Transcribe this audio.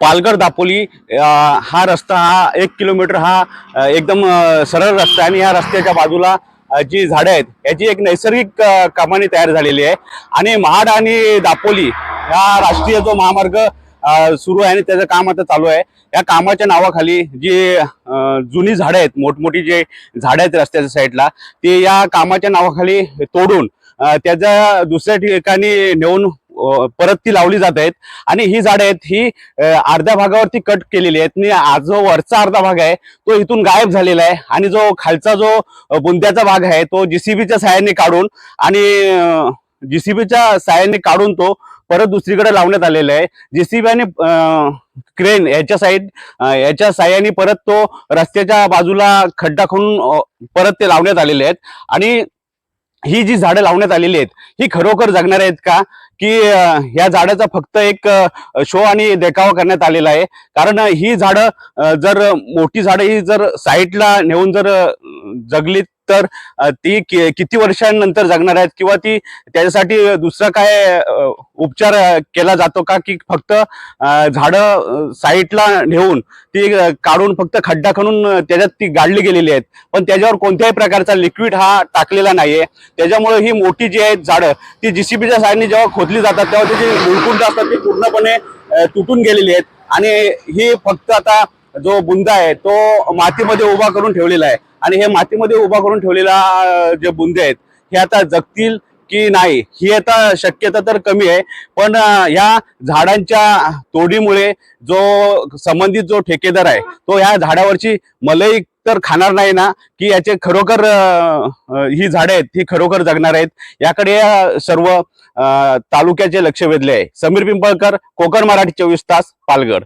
पालघर दापोली हा रस्ता हा एक किलोमीटर हा एकदम सरळ रस्ता आहे आणि या रस्त्याच्या बाजूला जी झाडं आहेत याची एक नैसर्गिक कामाने तयार झालेली आहे. आणि महाड आणि दापोली हा राष्ट्रीय जो महामार्ग सुरू आहे आणि त्याचं काम आता चालू आहे. या कामाच्या नावाखाली जी जुनी झाडं आहेत मोठमोठी जे झाडं आहेत रस्त्याच्या साईडला ते या कामाच्या नावाखाली तोडून त्याचा दुसऱ्या ठिकाणी नेऊन परत ती लावली जात आहेत. आणि ही झाडं आहेत ही अर्ध्या भागावरती कट केलेली आहेत. आणि आज जो वरचा अर्धा भाग आहे तो इथून गायब झालेला आहे. आणि जो खालचा जो बुंद्याचा भाग आहे तो जीसीबीच्या सहाय्याने काढून आणि जीसीबीच्या सहाय्याने काढून तो परत दुसरीकडे लावण्यात आलेला आहे. जेसीबी आणि क्रेन याच्या साईड याच्या साह्याने परत तो रस्त्याच्या बाजूला खड्डा खणून परत ते लावण्यात आलेले आहेत. आणि ही जी झाडं लावण्यात आलेली आहेत ही खरोखर जगणार आहेत का? की या झाडाचा फक्त एक शो आणि देखावा करण्यात आलेला आहे. कारण ही झाडं जर मोठी झाडं ही जर साईडला नेऊन जर जगलीत तर ती किती वर्षांनंतर जगणार आहेत किंवा ती त्याच्यासाठी दुसरा काय उपचार केला जातो का? की फक्त झाडं साईटला नेऊन ती काढून फक्त खड्डा खणून त्याच्यात ती गाडली गेलेली आहेत. पण त्याच्यावर कोणत्याही प्रकारचा लिक्विड हा टाकलेला नाहीये. त्याच्यामुळे ही मोठी जी आहेत झाडं ती जीसीबीच्या साहाय्याने जेव्हा खोदली जातात तेव्हा त्याची मुळकुंड असतात ती पूर्णपणे तुटून गेलेली आहेत. आणि ही फक्त आता जो बुंदा आहे तो मातीमध्ये उभा करून ठेवलेला आहे. आणि हे मातीमध्ये उभा करून ठेवलेला जे बुंदे आहेत हे आता जगतील की नाही? ही आता शक्यता तर कमी आहे पण या झाडांच्या तोडीमुळे जो संबंधित जो ठेकेदार आहे तो ह्या झाडावरची मलई तर खाणार नाही ना की याचे खरोखर ही झाडं आहेत ही खरोखर जगणार आहेत याकडे या सर्व तालुक्याचे लक्ष वेधले आहे. समीर पिंपळकर कोकण मराठी चोवीस तास पालघर.